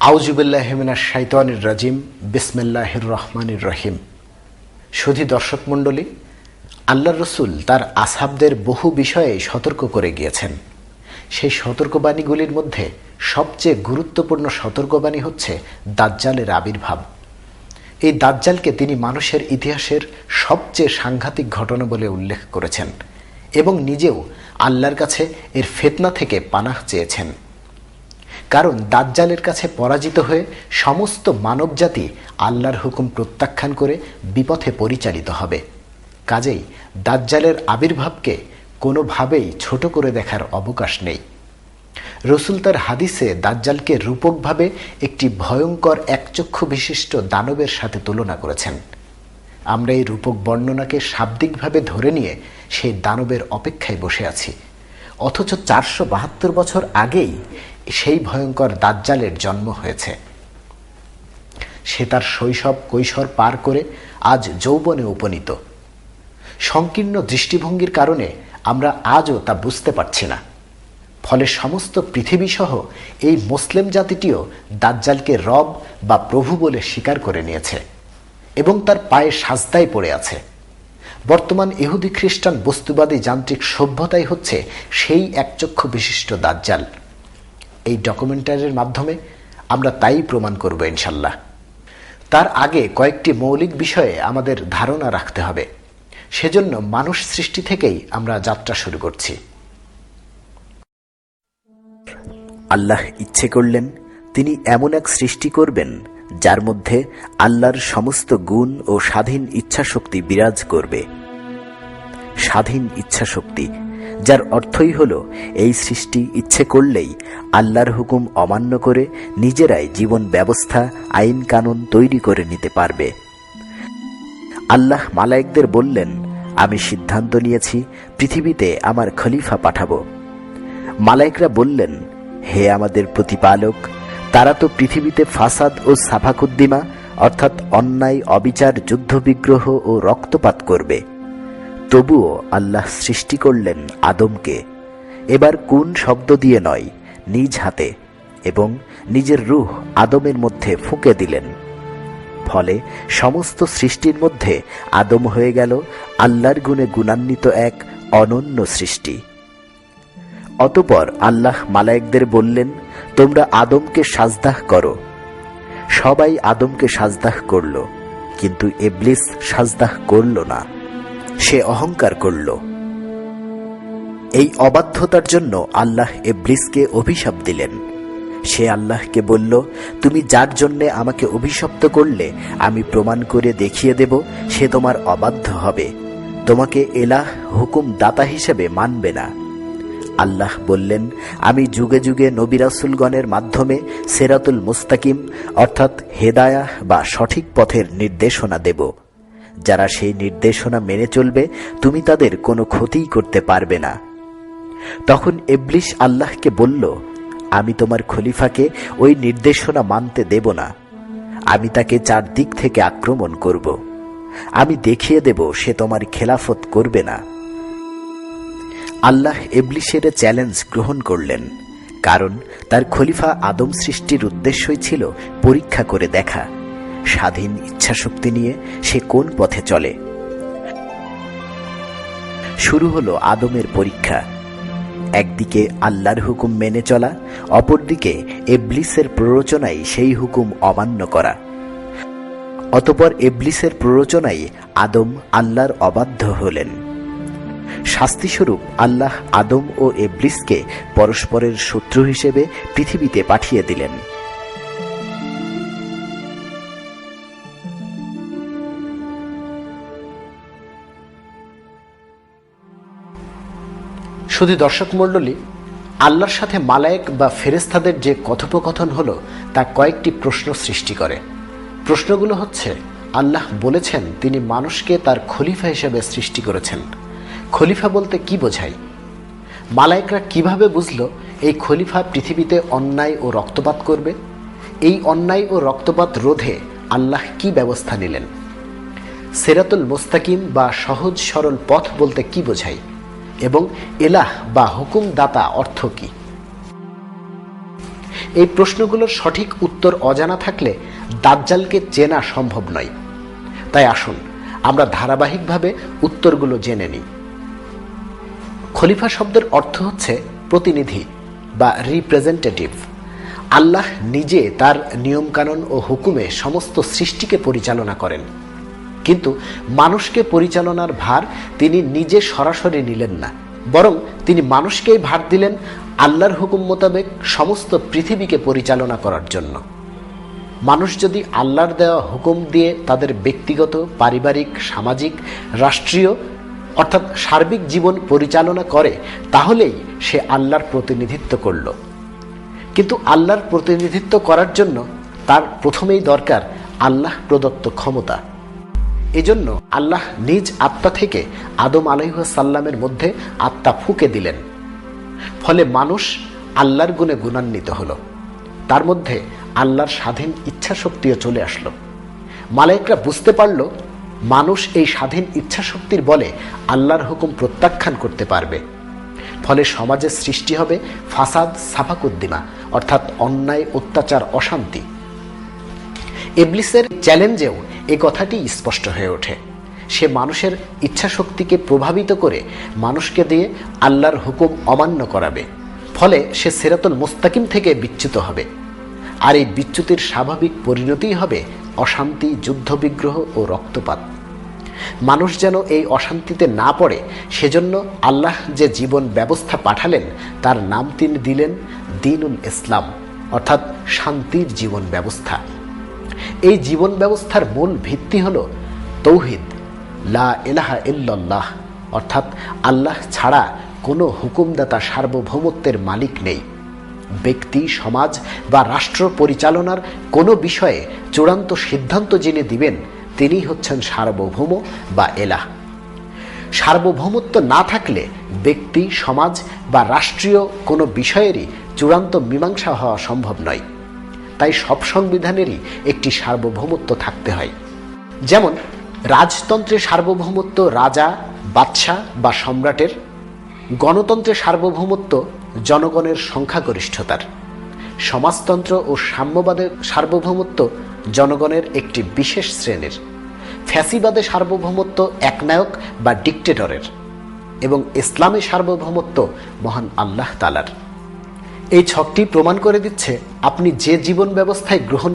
আউজুবিল্লাহমিনা শাইতানির রাজিম, বিসমিল্লাহির রহমানির রহিম। সুধী দর্শক মণ্ডলী আল্লাহ রসুল তার আসাবদের বহু বিষয়ে সতর্ক করে গিয়েছেন। সেই সতর্কবাণীগুলির মধ্যে সবচেয়ে গুরুত্বপূর্ণ সতর্কবাণী হচ্ছে দাজ্জালের আবির্ভাব। এই দাজ্জালকে তিনি মানুষের ইতিহাসের সবচেয়ে সাংঘাতিক ঘটনা বলে উল্লেখ করেছেন এবং নিজেও আল্লাহর কাছে এর ফেতনা থেকে পানাহ চেয়েছেন। কারণ দাজ্জালের কাছে পরাজিত হয়ে সমস্ত মানবজাতি আল্লাহর হুকুম প্রত্যাখ্যান করে বিপথে পরিচালিত হবে। কাজেই দাজ্জালের আবির্ভাবকে কোনোভাবেই ছোট করে দেখার অবকাশ নেই। রসুল তার হাদিসে দাজ্জালকে রূপকভাবে একটি ভয়ঙ্কর একচক্ষু বিশিষ্ট দানবের সাথে তুলনা করেছেন। আমরা এই রূপক বর্ণনাকে শাব্দিকভাবে ধরে নিয়ে সেই দানবের অপেক্ষায় বসে আছি। অথচ চারশো বাহাত্তর বছর আগেই সেই ভয়ঙ্কর দাজ্জালের জন্ম হয়েছে। সে তার শৈশব কৈশোর পার করে আজ যৌবনে উপনীত। সংকীর্ণ দৃষ্টিভঙ্গির কারণে আমরা আজও তা বুঝতে পারছি না। ফলে সমস্ত পৃথিবীসহ এই মুসলিম জাতিটিও দাজ্জালকে রব বা প্রভু বলে স্বীকার করে নিয়েছে এবং তার পায়ে সাজদায় পড়ে আছে। বর্তমান ইহুদি খ্রিস্টান বস্তুবাদী যান্ত্রিক সভ্যতাই হচ্ছে সেই একচক্ষু বিশিষ্ট দাজ্জাল। এই ডকুমেন্টারির মাধ্যমে আমরা তাই প্রমাণ করব ইনশাল্লাহ। তার আগে কয়েকটি মৌলিক বিষয়ে আমাদের ধারণা রাখতে হবে। সেজন্য মানুষ সৃষ্টি থেকেই আমরা যাত্রা শুরু করছি। আল্লাহ ইচ্ছে করলেন তিনি এমন এক সৃষ্টি করবেন, যার মধ্যে আল্লাহর সমস্ত গুণ ও স্বাধীন ইচ্ছাশক্তি বিরাজ করবে। স্বাধীন ইচ্ছাশক্তি যার অর্থই হল, এই সৃষ্টি ইচ্ছে করলেই আল্লাহর হুকুম অমান্য করে নিজেরাই জীবন ব্যবস্থা, আইন কানুন তৈরি করে নিতে পারবে। আল্লাহ মালায়েকদের বললেন, আমি সিদ্ধান্ত নিয়েছি, পৃথিবীতে আমার খলিফা পাঠাবো। মালায়েকরা বললেন, হে আমাদের প্রতিপালক, তারা তো পৃথিবীতে ফাসাদ ও সাফাকুদ্দিমা, অর্থাৎ অন্যায়, অবিচার, যুদ্ধবিগ্রহ ও রক্তপাত করবে। তবুও আল্লাহ সৃষ্টি করলেন আদমকে। এবার কোন শব্দ দিয়ে নয়, নিজ হাতে এবং নিজের রুহ আদমের মধ্যে ফুঁকে দিলেন। ফলে সমস্ত সৃষ্টির মধ্যে আদম হয়ে গেল আল্লাহর গুণে গুণান্বিত এক অনন্য সৃষ্টি। অতপর আল্লাহ মালায়েকদের বললেন, তোমরা আদমকে সাজদাহ করো। সবাই আদমকে সাজদাহ করল, কিন্তু এবলিস সাজদাহ করল না। সে অহংকার করল। এই অবাধ্যতার জন্য আল্লাহ এবলিসকে অভিশাপ দিলেন। সে আল্লাহকে বলল, তুমি যার জন্যে আমাকে অভিশপ্ত করলে, আমি প্রমাণ করে দেখিয়ে দেব, সে তোমার অবাধ্য হবে। তোমাকে এলাহ হুকুম দাতা হিসেবে মানবে না। আল্লাহ বললেন, আমি যুগে যুগে নবিরাসুলগণের মাধ্যমে সেরাতুল মুস্তাকিম, অর্থাৎ হেদায়া বা সঠিক পথের নির্দেশনা দেব। যারা সেই নির্দেশনা মেনে চলবে, তুমি তাদের কোনো ক্ষতিই করতে পারবে না। তখন এবলিশ আল্লাহকে বলল, আমি তোমার খলিফাকে ওই নির্দেশনা মানতে দেব না। আমি তাকে চারদিক থেকে আক্রমণ করব। আমি দেখিয়ে দেব সে তোমার খেলাফত করবে না। আল্লাহ এবলিশের চ্যালেঞ্জ গ্রহণ করলেন, কারণ তার খলিফা আদম সৃষ্টির উদ্দেশ্যই ছিল পরীক্ষা করে দেখা। স্বাধীন ইচ্ছাশক্তি নিয়ে সে কোন পথে চলে? শুরু হলো আদমের পরীক্ষা। একদিকে আল্লাহর হুকুম মেনে চলা, অপরদিকে এবলিসের প্ররোচনায় সেই হুকুম অমান্য করা। অতপর এবলিসের প্ররোচনায় আদম আল্লাহর অবাধ্য হলেন। শাস্তিস্বরূপ আল্লাহ আদম ও এবলিসকে পরস্পরের শত্রু হিসেবে পৃথিবীতে পাঠিয়ে দিলেন। শুধু দর্শক মণ্ডলী, আল্লাহর সাথে মালায়েক বা ফেরেস্তাদের যে কথোপকথন হলো, তা কয়েকটি প্রশ্ন সৃষ্টি করে। প্রশ্নগুলো হচ্ছে, আল্লাহ বলেছেন তিনি মানুষকে তার খলিফা হিসেবে সৃষ্টি করেছেন। খলিফা বলতে কি বোঝায়? মালায়েকরা কীভাবে বুঝলো এই খলিফা পৃথিবীতে অন্যায় ও রক্তপাত করবে? এই অন্যায় ও রক্তপাত রোধে আল্লাহ কি ব্যবস্থা নিলেন? সেরাতুল মোস্তাকিম বা সহজ সরল পথ বলতে কি বোঝায়? এবং এলাহ বা হুকুম দাতা অর্থ কি? এই প্রশ্নগুলোর সঠিক উত্তর অজানা থাকলে দাজ্জালকে চেনা সম্ভব নয়। তাই আসুন, আমরা ধারাবাহিকভাবে উত্তরগুলো জেনে নিই। খলিফা শব্দের অর্থ হচ্ছে প্রতিনিধি বা রিপ্রেজেন্টেটিভ আল্লাহ নিজে তার নিয়মকানুন ও হুকুমে সমস্ত সৃষ্টিকে পরিচালনা করেন। কিন্তু মানুষকে পরিচালনার ভার তিনি নিজে সরাসরি নিলেন না। বরং তিনি মানুষকেই ভার দিলেন আল্লাহর হুকুম মোতাবেক সমস্ত পৃথিবীকে পরিচালনা করার জন্য। মানুষ যদি আল্লাহর দেওয়া হুকুম দিয়ে তাদের ব্যক্তিগত, পারিবারিক, সামাজিক, রাষ্ট্রীয় অর্থাৎ সার্বিক জীবন পরিচালনা করে, তাহলেই সে আল্লাহর প্রতিনিধিত্ব করল। কিন্তু আল্লাহর প্রতিনিধিত্ব করার জন্য তার প্রথমেই দরকার আল্লাহ প্রদত্ত ক্ষমতা। এজন্য আল্লাহ নিজ আত্মা থেকে আদম আলহিহাসাল্লামের মধ্যে আত্মা ফুঁকে দিলেন। ফলে মানুষ আল্লাহর গুণে গুণান্বিত হলো। তার মধ্যে আল্লাহর স্বাধীন ইচ্ছা শক্তিও চলে আসলো। মালাইকরা বুঝতে পারল, মানুষ এই স্বাধীন ইচ্ছা শক্তির বলে আল্লাহর হুকুম প্রত্যাখ্যান করতে পারবে। ফলে সমাজের সৃষ্টি হবে ফাসাদ সাফাকুদ্দিমা, অর্থাৎ অন্যায়, অত্যাচার, অশান্তি। ইবলিসের চ্যালেঞ্জেও এ কথাটি স্পষ্ট হয়ে ওঠে। সে মানুষের ইচ্ছা শক্তিকে প্রভাবিত করে মানুষকে দিয়ে আল্লাহর হুকুম অমান্য করাবে। ফলে সে সেরাতুল মুস্তাকিম থেকে বিচ্যুত হবে। আর এই বিচ্যুতির স্বাভাবিক পরিণতিই হবে অশান্তি, যুদ্ধবিগ্রহ ও রক্তপাত। মানুষ যেন এই অশান্তিতে না পড়ে, সেজন্য আল্লাহ যে জীবন ব্যবস্থা পাঠালেন, তার নাম তিনি দিলেন দিনুল ইসলাম, অর্থাৎ শান্তির জীবন ব্যবস্থা। এই জীবন ব্যবস্থার মূল ভিত্তি হল তৌহিদ, লা এলাহা ইল্লাল্লাহ। অর্থাৎ আল্লাহ ছাড়া কোনো হুকুমদাতা সার্বভৌমত্বের মালিক নেই। ব্যক্তি, সমাজ বা রাষ্ট্র পরিচালনার কোনো বিষয়ে চূড়ান্ত সিদ্ধান্ত যিনি দিবেন, তিনি হচ্ছেন সার্বভৌম বা এলাহ। সার্বভৌমত্ব না থাকলে ব্যক্তি, সমাজ বা রাষ্ট্রীয় কোনো বিষয়েরই চূড়ান্ত মীমাংসা হওয়া সম্ভব নয়। তাই সব সংবিধানেরই একটি সার্বভৌমত্ব থাকতে হয়। যেমন, রাজতন্ত্রের সার্বভৌমত্ব রাজা, বাদশাহ বা সম্রাটের, গণতন্ত্রের সার্বভৌমত্ব জনগণের সংখ্যাগরিষ্ঠতার। সমাজতন্ত্র ও সাম্যবাদের সার্বভৌমত্ব জনগণের একটি বিশেষ শ্রেণির। ফ্যাসিবাদে সার্বভৌমত্ব একনায়ক বা ডিকটেটরের এবং ইসলামে সার্বভৌমত্ব মহান আল্লাহ তালার এই ছকটি প্রমাণ করে দিচ্ছে আপনি যে জীবন ব্যবস্থায় গ্রহণ